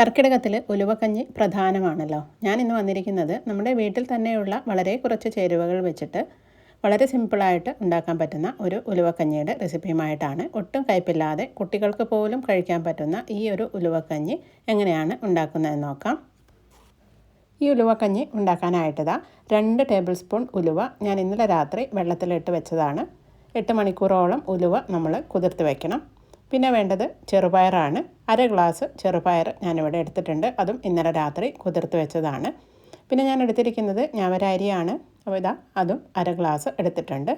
കർക്കിടകത്തിൽ ഉലുവക്കഞ്ഞി പ്രധാനമാണല്ലോ. ഞാൻ ഇന്ന് വന്നിരിക്കുന്നത് നമ്മുടെ വീട്ടിൽ തന്നെയുള്ള വളരെ കുറച്ച് ചേരുവകൾ വെച്ചിട്ട് വളരെ സിമ്പിളായിട്ട് ഉണ്ടാക്കാൻ പറ്റുന്ന ഒരു ഉലുവക്കഞ്ഞിയുടെ റെസിപ്പിയുമായിട്ടാണ് ഒട്ടും കയ്പില്ലാതെ കുട്ടികൾക്ക് പോലും കഴിക്കാൻ പറ്റുന്ന ഈ ഒരു ഉലുവക്കഞ്ഞി എങ്ങനെയാണ് ഉണ്ടാക്കുന്നതെന്ന് നോക്കാം. ഈ ഉലുവക്കഞ്ഞി ഉണ്ടാക്കാനായിട്ടതാ രണ്ട് ടേബിൾ സ്പൂൺ ഉലുവ ഞാൻ ഇന്നലെ രാത്രി വെള്ളത്തിലിട്ട് വെച്ചതാണ്. എട്ട് മണിക്കൂറോളം ഉലുവ നമ്മൾ കുതിർത്ത് വെക്കണം. പിന്നെ വേണ്ടത് ചെറുപയറാണ്. അര ഗ്ലാസ് ചെറുപയർ ഞാനിവിടെ എടുത്തിട്ടുണ്ട്. അതും ഇന്നലെ രാത്രി കുതിർത്ത് വെച്ചതാണ്. പിന്നെ ഞാൻ എടുത്തിരിക്കുന്നത് ഞാവരരിയാണ് അപ്പോൾ ഇതാ അതും അര ഗ്ലാസ് എടുത്തിട്ടുണ്ട്.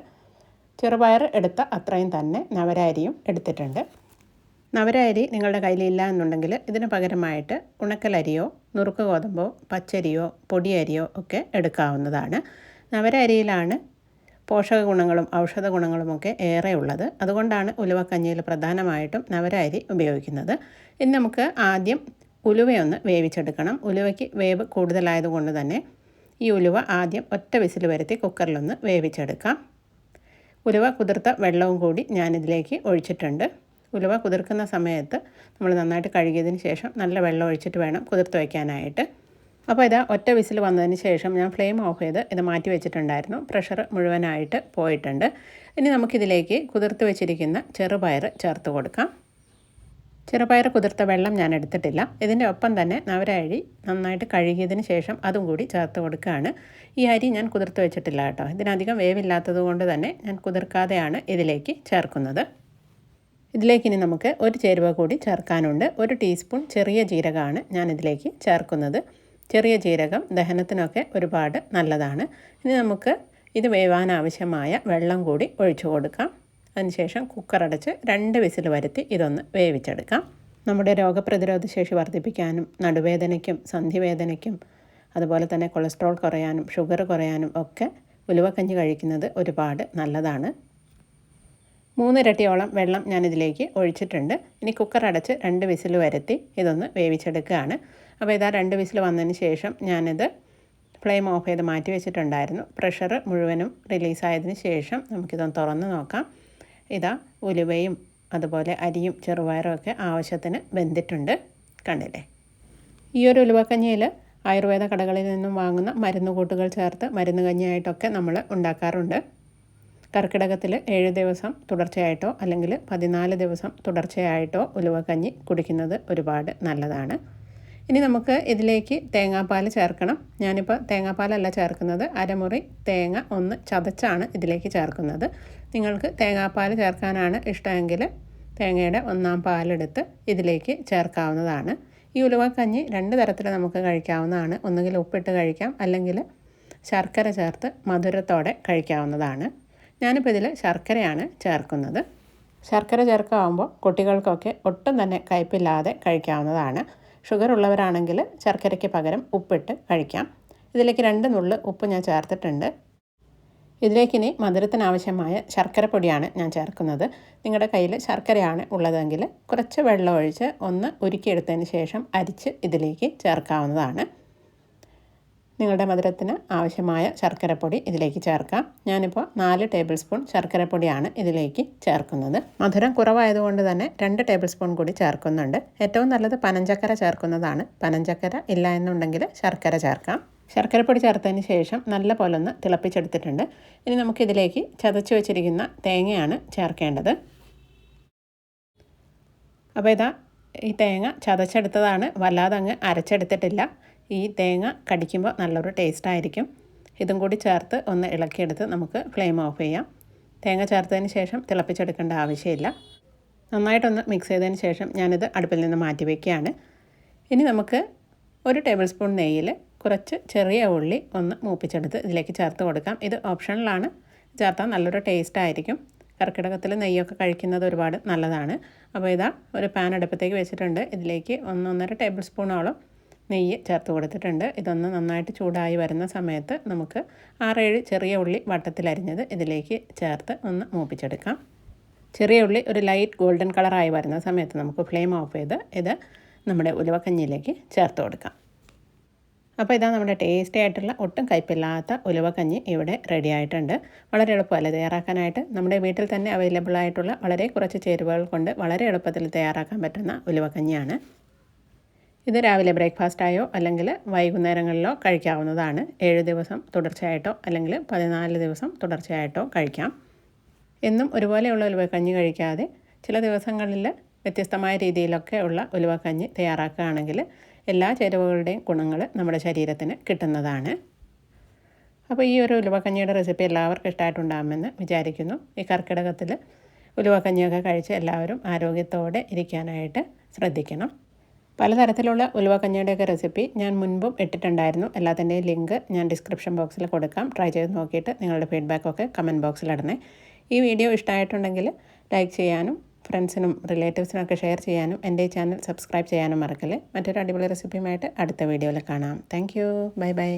ചെറുപയർ എടുത്ത അത്രയും തന്നെ നവരാരിയും എടുത്തിട്ടുണ്ട്. നവരരി നിങ്ങളുടെ കയ്യിലില്ല എന്നുണ്ടെങ്കിൽ ഇതിന് പകരമായിട്ട് ഉണക്കലരിയോ നുറുക്ക് ഗോതമ്പോ പച്ചരിയോ പൊടിയരിയോ ഒക്കെ എടുക്കാവുന്നതാണ്. നവരരിയിലാണ് പോഷക ഗുണങ്ങളും ഔഷധ ഗുണങ്ങളുമൊക്കെ ഏറെ ഉള്ളത് അതുകൊണ്ടാണ് ഉലുവക്കഞ്ഞിയിൽ പ്രധാനമായിട്ടും നവരാരി ഉപയോഗിക്കുന്നത്. ഇനി നമുക്ക് ആദ്യം ഉലുവയൊന്ന് വേവിച്ചെടുക്കണം. ഉലുവയ്ക്ക് വേവ് കൂടുതലായതുകൊണ്ട് തന്നെ ഈ ഉലുവ ആദ്യം ഒറ്റ വിസിൽ വരുത്തി കുക്കറിലൊന്ന് വേവിച്ചെടുക്കാം. ഉലുവ കുതിർത്ത വെള്ളവും കൂടി ഞാനിതിലേക്ക് ഒഴിച്ചിട്ടുണ്ട്. ഉലുവ കുതിർക്കുന്ന സമയത്ത് നമ്മൾ നന്നായിട്ട് കഴുകിയതിന് ശേഷം നല്ല വെള്ളം ഒഴിച്ചിട്ട് വേണം കുതിർത്ത് വയ്ക്കാനായിട്ട് അപ്പോൾ ഇത് ഒറ്റ വിസിൽ വന്നതിന് ശേഷം ഞാൻ ഫ്ലെയിം ഓഫ് ചെയ്ത് ഇത് മാറ്റി വെച്ചിട്ടുണ്ടായിരുന്നു. പ്രഷർ മുഴുവനായിട്ട് പോയിട്ടുണ്ട്. ഇനി നമുക്കിതിലേക്ക് കുതിർത്ത് വെച്ചിരിക്കുന്ന ചെറുപയർ ചേർത്ത് കൊടുക്കാം. ചെറുപയർ കുതിർത്ത വെള്ളം ഞാൻ എടുത്തിട്ടില്ല. ഇതിന്റെ ഒപ്പം തന്നെ നവരഴി നന്നായിട്ട് കഴുകിയതിന് ശേഷം അതും കൂടി ചേർത്ത് കൊടുക്കുകയാണ്. ഈ അരി ഞാൻ കുതിർത്ത് വെച്ചിട്ടില്ല കേട്ടോ. ഇതിനധികം വേവില്ലാത്തത് കൊണ്ട് തന്നെ ഞാൻ കുതിർക്കാതെയാണ് ഇതിലേക്ക് ചേർക്കുന്നത്. ഇതിലേക്ക് ഇനി നമുക്ക് ഒരു ചേരുവ കൂടി ചേർക്കാനുണ്ട്. ഒരു ടീസ്പൂൺ ചെറിയ ജീരകമാണ് ഞാൻ ഇതിലേക്ക് ചേർക്കുന്നത്. ചെറിയ ജീരകം ദഹനത്തിനൊക്കെ ഒരുപാട് നല്ലതാണ്. ഇനി നമുക്ക് ഇത് വേവാൻ ആവശ്യമായ വെള്ളം കൂടി ഒഴിച്ചു കൊടുക്കാം. അതിനുശേഷം കുക്കറടച്ച് രണ്ട് വിസിൽ വരുത്തി ഇതൊന്ന് വേവിച്ചെടുക്കാം. നമ്മുടെ രോഗപ്രതിരോധ ശേഷി വർദ്ധിപ്പിക്കാനും നടുവേദനയ്ക്കും സന്ധിവേദനയ്ക്കും അതുപോലെ തന്നെ കൊളസ്ട്രോൾ കുറയാനും ഷുഗർ കുറയാനും ഒക്കെ ഉലുവക്കഞ്ഞി കഴിക്കുന്നത് ഒരുപാട് നല്ലതാണ്. മൂന്നിരട്ടിയോളം വെള്ളം ഞാനിതിലേക്ക് ഒഴിച്ചിട്ടുണ്ട്. ഇനി കുക്കർ അടച്ച് രണ്ട് വിസിൽ വരുത്തി ഇതൊന്ന് വേവിച്ചെടുക്കുകയാണ്. അപ്പോൾ ഇതാ രണ്ട് വിസിൽ വന്നതിന് ശേഷം ഞാനിത് ഫ്ലെയിം ഓഫ് ചെയ്ത് മാറ്റി വെച്ചിട്ടുണ്ടായിരുന്നു. പ്രഷർ മുഴുവനും റിലീസായതിന് ശേഷം നമുക്കിതൊന്ന് തുറന്ന് നോക്കാം. ഇതാ ഉലുവയും അതുപോലെ അരിയും ചെറുപയറും ഒക്കെ ആവശ്യത്തിന് വെന്തിട്ടുണ്ട്. കണ്ടില്ലേ? ഈ ഒരു ഉലുവക്കഞ്ഞിയിൽ ആയുർവേദ കടകളിൽ നിന്നും വാങ്ങുന്ന മരുന്ന് കൂട്ടുകൾ ചേർത്ത് മരുന്ന് കഞ്ഞിയായിട്ടൊക്കെ നമ്മൾ ഉണ്ടാക്കാറുണ്ട്. കർക്കിടകത്തിൽ ഏഴ് ദിവസം തുടർച്ചയായിട്ടോ അല്ലെങ്കിൽ പതിനാല് ദിവസം തുടർച്ചയായിട്ടോ ഉലുവക്കഞ്ഞി കുടിക്കുന്നത് ഒരുപാട് നല്ലതാണ്. ഇനി നമുക്ക് ഇതിലേക്ക് തേങ്ങാപ്പാൽ ചേർക്കണം. ഞാനിപ്പോൾ തേങ്ങാപ്പാലല്ല ചേർക്കുന്നത്. അരമുറി തേങ്ങ ഒന്ന് ചതച്ചാണ് ഇതിലേക്ക് ചേർക്കുന്നത്. നിങ്ങൾക്ക് തേങ്ങാപ്പാൽ ചേർക്കാനാണ് ഇഷ്ടമെങ്കിൽ തേങ്ങയുടെ ഒന്നാം പാലെടുത്ത് ഇതിലേക്ക് ചേർക്കാവുന്നതാണ്. ഈ ഉലുവക്കഞ്ഞി രണ്ട് തരത്തിൽ നമുക്ക് കഴിക്കാവുന്നതാണ്. ഒന്നുകിൽ ഉപ്പിട്ട് കഴിക്കാം അല്ലെങ്കിൽ ശർക്കര ചേർത്ത് മധുരത്തോടെ കഴിക്കാവുന്നതാണ്. ഞാനിപ്പോൾ ഇതിൽ ശർക്കരയാണ് ചേർക്കുന്നത്. ശർക്കര ചേർക്കാവുമ്പോൾ കുട്ടികൾക്കൊക്കെ ഒട്ടും തന്നെ കയ്പില്ലാതെ കഴിക്കാവുന്നതാണ്. ഷുഗർ ഉള്ളവരാണെങ്കിൽ ശർക്കരയ്ക്ക് പകരം ഉപ്പിട്ട് കഴിക്കാം. ഇതിലേക്ക് രണ്ട് നുള്ള് ഉപ്പ് ഞാൻ ചേർത്തിട്ടുണ്ട്. ഇതിലേക്കിനി മധുരത്തിനാവശ്യമായ ശർക്കര പൊടിയാണ് ഞാൻ ചേർക്കുന്നത്. നിങ്ങളുടെ കയ്യിൽ ശർക്കരയാണ് ഉള്ളതെങ്കിൽ കുറച്ച് വെള്ളം ഒഴിച്ച് ഒന്ന് ഉരുക്കിയെടുത്തതിന് ശേഷം അരിച്ച് ഇതിലേക്ക് ചേർക്കാവുന്നതാണ്. നിങ്ങളുടെ മധുരത്തിന് ആവശ്യമായ ശർക്കരപ്പൊടി ഇതിലേക്ക് ചേർക്കാം. ഞാനിപ്പോൾ നാല് ടേബിൾ സ്പൂൺ ശർക്കരപ്പൊടിയാണ് ഇതിലേക്ക് ചേർക്കുന്നത്. മധുരം കുറവായതുകൊണ്ട് തന്നെ രണ്ട് ടേബിൾ സ്പൂൺ കൂടി ചേർക്കുന്നുണ്ട്. ഏറ്റവും നല്ലത് പനഞ്ചക്കര ചേർക്കുന്നതാണ്. പനഞ്ചക്കര ഇല്ല എന്നുണ്ടെങ്കിൽ ശർക്കര ചേർക്കാം. ശർക്കരപ്പൊടി ചേർത്തതിന് ശേഷം നല്ല പോലെ ഒന്ന് തിളപ്പിച്ചെടുത്തിട്ടുണ്ട്. ഇനി നമുക്കിതിലേക്ക് ചതച്ച് വെച്ചിരിക്കുന്ന തേങ്ങയാണ് ചേർക്കേണ്ടത്. അപ്പോൾ ഇതാ ഈ തേങ്ങ ചതച്ചെടുത്തതാണ്. വല്ലാതെ അങ്ങ് അരച്ചെടുത്തിട്ടില്ല. ഈ തേങ്ങ കടിക്കുമ്പോൾ നല്ലൊരു ടേസ്റ്റ് ആയിരിക്കും ഇതും കൂടി ചേർത്ത് ഒന്ന് ഇളക്കിയെടുത്ത് നമുക്ക് ഫ്ലെയിം ഓഫ് ചെയ്യാം. തേങ്ങ ചേർത്തതിന് ശേഷം തിളപ്പിച്ചെടുക്കേണ്ട ആവശ്യമില്ല. നന്നായിട്ടൊന്ന് മിക്സ് ചെയ്തതിന് ശേഷം ഞാനിത് അടുപ്പിൽ നിന്ന് മാറ്റി വയ്ക്കുകയാണ് ഇനി നമുക്ക് ഒരു ടേബിൾ സ്പൂൺ നെയ്യിൽ കുറച്ച് ചെറിയ ഉള്ളി ഒന്ന് മൂപ്പിച്ചെടുത്ത് ഇതിലേക്ക് ചേർത്ത് കൊടുക്കാം. ഇത് ഓപ്ഷണലാണ്. ചേർത്താൽ നല്ലൊരു ടേസ്റ്റ് ആയിരിക്കും കർക്കിടകത്തിൽ നെയ്യൊക്കെ കഴിക്കുന്നത് ഒരുപാട് നല്ലതാണ്. അപ്പോൾ ഇതാ ഒരു പാൻ അടുപ്പത്തേക്ക് വെച്ചിട്ടുണ്ട്. ഇതിലേക്ക് ഒന്നൊന്നര ടേബിൾ സ്പൂണോളം നെയ്യ് ചേർത്ത് കൊടുത്തിട്ടുണ്ട്. ഇതൊന്ന് നന്നായിട്ട് ചൂടായി വരുന്ന സമയത്ത് നമുക്ക് ആറേഴ് ചെറിയ ഉള്ളി വട്ടത്തിലരിഞ്ഞത് ഇതിലേക്ക് ചേർത്ത് ഒന്ന് മൂപ്പിച്ചെടുക്കാം. ചെറിയ ഉള്ളി ഒരു ലൈറ്റ് ഗോൾഡൻ കളറായി വരുന്ന സമയത്ത് നമുക്ക് ഫ്ലെയിം ഓഫ് ചെയ്ത് ഇത് നമ്മുടെ ഉലുവക്കഞ്ഞിയിലേക്ക് ചേർത്ത് കൊടുക്കാം. അപ്പോൾ ഇതാ നമ്മുടെ ടേസ്റ്റി ആയിട്ടുള്ള ഒട്ടും കയ്പില്ലാത്ത ഉലുവക്കഞ്ഞി ഇവിടെ റെഡി ആയിട്ടുണ്ട്. വളരെ എളുപ്പമല്ല തയ്യാറാക്കാനായിട്ട്? നമ്മുടെ വീട്ടിൽ തന്നെ അവൈലബിൾ ആയിട്ടുള്ള വളരെ കുറച്ച് ചേരുവകൾ കൊണ്ട് വളരെ എളുപ്പത്തിൽ തയ്യാറാക്കാൻ പറ്റുന്ന ഉലുവക്കഞ്ഞിയാണ്. ഇത് രാവിലെ ബ്രേക്ക്ഫാസ്റ്റായോ അല്ലെങ്കിൽ വൈകുന്നേരങ്ങളിലോ കഴിക്കാവുന്നതാണ്. ഏഴ് ദിവസം തുടർച്ചയായിട്ടോ അല്ലെങ്കിൽ പതിനാല് ദിവസം തുടർച്ചയായിട്ടോ കഴിക്കാം. എന്നും ഒരുപോലെയുള്ള ഉലുവക്കഞ്ഞി കഴിക്കാതെ ചില ദിവസങ്ങളിൽ വ്യത്യസ്തമായ രീതിയിലൊക്കെ ഉള്ള ഉലുവക്കഞ്ഞി തയ്യാറാക്കുകയാണെങ്കിൽ എല്ലാ ചേരുവകളുടെയും ഗുണങ്ങൾ നമ്മുടെ ശരീരത്തിന് കിട്ടുന്നതാണ്. അപ്പോൾ ഈ ഒരു ഉലുവക്കഞ്ഞിയുടെ റെസിപ്പി എല്ലാവർക്കും ഇഷ്ടമായിട്ടുണ്ടാകുമെന്ന് വിചാരിക്കുന്നു. ഈ കർക്കിടകത്തിൽ ഉലുവക്കഞ്ഞിയൊക്കെ കഴിച്ച് എല്ലാവരും ആരോഗ്യത്തോടെ ഇരിക്കാനായിട്ട് ശ്രദ്ധിക്കണം. പലതരത്തിലുള്ള ഉലുവക്കഞ്ഞിയുടെയൊക്കെ റെസിപ്പി ഞാൻ മുൻപും ഇട്ടിട്ടുണ്ടായിരുന്നു. എല്ലാത്തിന്റെയും ലിങ്ക് ഞാൻ ഡിസ്ക്രിപ്ഷൻ ബോക്സിൽ കൊടുക്കാം. ട്രൈ ചെയ്ത് നോക്കിയിട്ട് നിങ്ങളുടെ ഫീഡ്ബാക്കൊക്കെ കമന്റ് ബോക്സിൽ ഇടണേ. ഈ വീഡിയോ ഇഷ്ടമായിട്ടുണ്ടെങ്കിൽ ലൈക്ക് ചെയ്യാനും ഫ്രണ്ട്സിനും റിലേറ്റീവ്സിനൊക്കെ ഷെയർ ചെയ്യാനും എന്റെ ചാനൽ സബ്സ്ക്രൈബ് ചെയ്യാനും മറക്കല്ലേ. മറ്റൊരു അടിപൊളി റെസിപ്പിയുമായിട്ട് അടുത്ത വീഡിയോയിൽ കാണാം. Thank bye bye